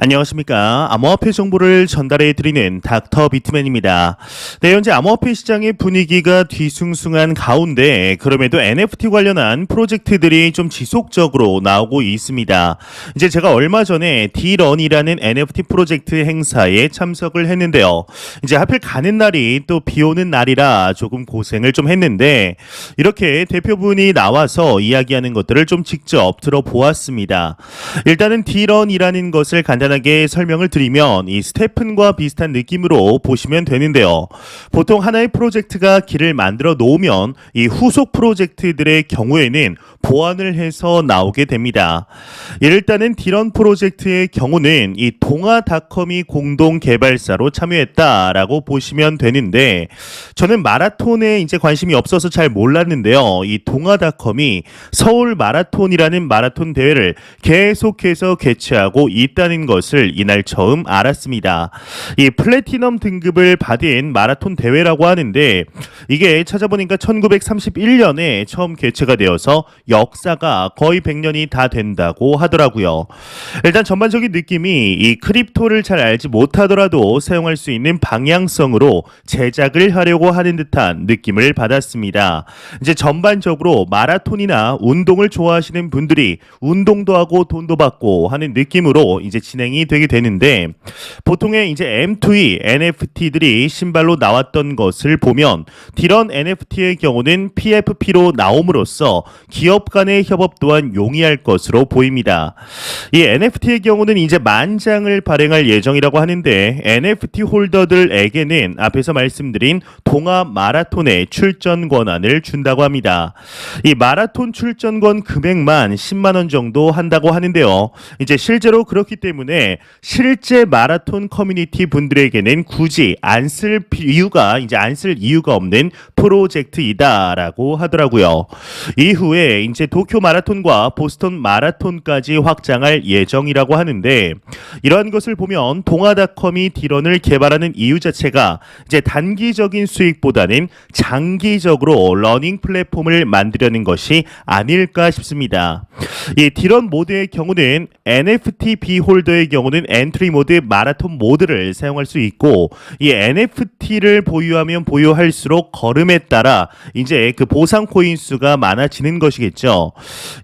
안녕하십니까. 암호화폐 정보를 전달해 드리는 닥터 비트맨입니다. 네, 현재 암호화폐 시장의 분위기가 뒤숭숭한 가운데 그럼에도 NFT 관련한 프로젝트들이 좀 지속적으로 나오고 있습니다. 이제 제가 얼마 전에 디런이라는 NFT 프로젝트 행사에 참석을 했는데요. 이제 하필 가는 날이 또 비 오는 날이라 조금 고생을 좀 했는데 이렇게 대표분이 나와서 이야기하는 것들을 좀 직접 들어보았습니다. 일단은 디런이라는 것을 간단 하게 설명을 드리면 이 스테픈과 비슷한 느낌으로 보시면 되는데요. 보통 하나의 프로젝트가 길을 만들어 놓으면 이 후속 프로젝트들의 경우에는 보완을 해서 나오게 됩니다. 일단은 디런 프로젝트의 경우는 이 동아닷컴이 공동 개발사로 참여했다라고 보시면 되는데 저는 마라톤에 이제 관심이 없어서 잘 몰랐는데요. 이 동아닷컴이 서울 마라톤이라는 마라톤 대회를 계속해서 개최하고 있다는 것을 이날 처음 알았습니다. 이 플래티넘 등급을 받은 마라톤 대회라고 하는데 이게 찾아보니까 1931년에 처음 개최가 되어서 역사가 거의 100년이 다 된다고 하더라고요. 일단 전반적인 느낌이 이 크립토를 잘 알지 못하더라도 사용할 수 있는 방향성으로 제작을 하려고 하는 듯한 느낌을 받았습니다. 이제 전반적으로 마라톤이나 운동을 좋아하시는 분들이 운동도 하고 돈도 받고 하는 느낌으로 이제 진행이 되게 되는데 보통의 이제 M2E NFT들이 신발로 나왔던 것을 보면 디런 NFT의 경우는 PFP로 나옴으로써 기업 간의 협업 또한 용이할 것으로 보입니다. 이 NFT의 경우는 이제 만 장을 발행할 예정이라고 하는데 NFT 홀더들에게는 앞에서 말씀드린 동아 마라톤의 출전 권한을 준다고 합니다. 이 마라톤 출전권 금액만 10만 원 정도 한다고 하는데요. 이제 실제로 그렇기 때문에 실제 마라톤 커뮤니티 분들에게는 굳이 안 쓸 이유가 이제 안 쓸 이유가 없는 프로젝트이다라고 하더라고요. 이후에 이제 도쿄 마라톤과 보스턴 마라톤까지 확장할 예정이라고 하는데 이러한 것을 보면 동아닷컴이 디런을 개발하는 이유 자체가 이제 단기적인 수익보다는 장기적으로 러닝 플랫폼을 만들려는 것이 아닐까 싶습니다. 이 디런 모드의 경우는 NFT 비홀더의 경우는 엔트리 모드 마라톤 모드를 사용할 수 있고 이 NFT를 보유하면 보유할수록 걸음에 따라 이제 그 보상 코인 수가 많아지는 것이겠죠.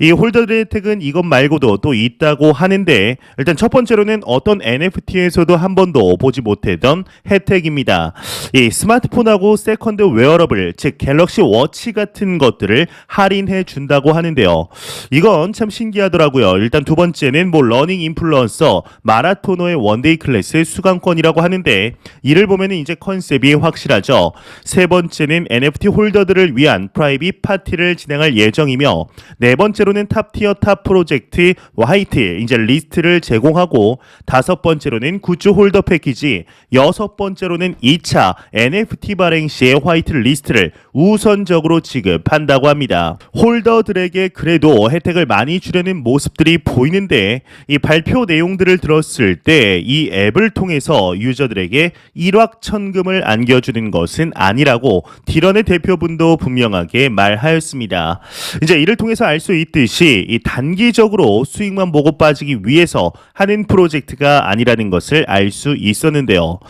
이 홀더들의 혜택은 이것 말고도 또 있다고 하는데 일단 첫 번째로는 어떤 NFT에서도 한 번도 보지 못했던 혜택입니다. 이 스마트폰하고 세컨드 웨어러블 즉 갤럭시 워치 같은 것들을 할인해 준다고 하는데요. 이건 참 신기하더라고요. 일단 두 번째는 뭐 러닝 인플루언서 마라토너의 원데이 클래스 수강권이라고 하는데 이를 보면 이제 컨셉이 확실하죠. 세 번째는 NFT 홀더들을 위한 프라이빗 파티를 진행할 예정이며 네 번째로는 탑티어 탑 프로젝트 화이트. 이제 리스트를 제공하고 다섯 번째로는 굿즈 홀더 패키지 여섯 번째로는 2차 NFT 발행 시의 화이트 리스트를 우선적으로 지급한다고 합니다. 홀더들에게 그래도 혜택을 많이 주려는 모습들이 보이는데 이 발표 내용들을 들었을 때 이 앱을 통해서 유저들에게 일확천금을 안겨주는 것은 아니라고 디런의 대표분도 분명하게 말하였습니다. 이제 이를 통해서 알 수 있듯이 이 단기적으로 수익만 보고 빠지기 위해서 하는 프로젝트가 아니라는 것을 알 수 있었는데요.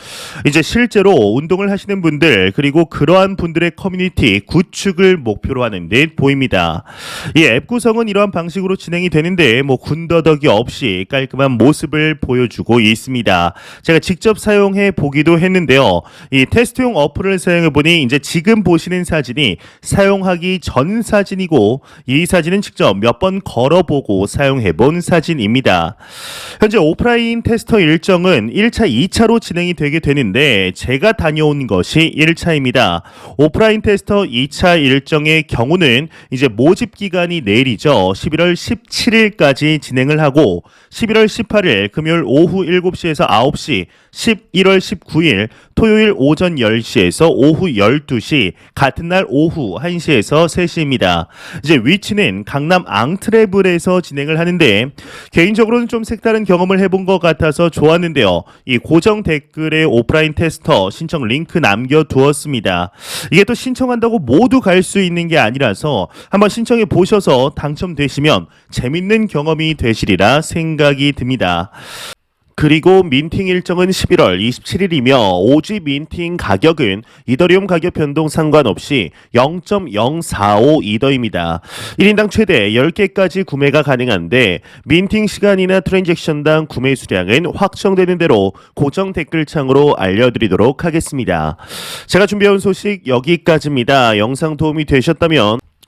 이제 실제로 운동을 하시는 분들 그리고 그러한 분들의 커뮤니티 구축을 목표로 하는 듯 보입니다. 이 앱 구성은 이러한 방식으로 진행이 되는데 뭐 군더더기 없이 깔끔한 모습을 보여주고 있습니다. 제가 직접 사용해 보기도 했는데요. 이 테스트용 어플을 사용해 보니 이제 지금 보시는 사진이 사용하기 전 사진이고 이 사진은 직접 몇 번 걸어보고 사용해 본 사진입니다. 현재 오프라인 테스터 일정은 1차, 2차로 진행이 되게 되는데 제가 다녀온 것이 1차입니다. 오프라인 테스 터 2차 일정의 경우는 이제 모집 기간이 내일이죠. 11월 17일까지 진행을 하고 11월 18일 금요일 오후 7시에서 9시, 11월 19일 토요일 오전 10시에서 오후 12시, 같은 날 오후 1시에서 3시입니다. 이제 위치는 강남 앙트레블에서 진행을 하는데 개인적으로는 좀 색다른 경험을 해본 것 같아서 좋았는데요. 이 고정 댓글에 오프라인 테스터 신청 링크 남겨두었습니다. 이게 또 신청한다고 모두 갈 수 있는 게 아니라서 한번 신청해 보셔서 당첨되시면 재밌는 경험이 되시리라 생각이 듭니다. 그리고 민팅 일정은 11월 27일이며 오지 민팅 가격은 이더리움 가격 변동 상관없이 0.045 이더입니다. 1인당 최대 10개까지 구매가 가능한데 민팅 시간이나 트랜잭션당 구매 수량은 확정되는 대로 고정 댓글창으로 알려드리도록 하겠습니다. 제가 준비해온 소식 여기까지입니다. 영상 도움이 되셨다면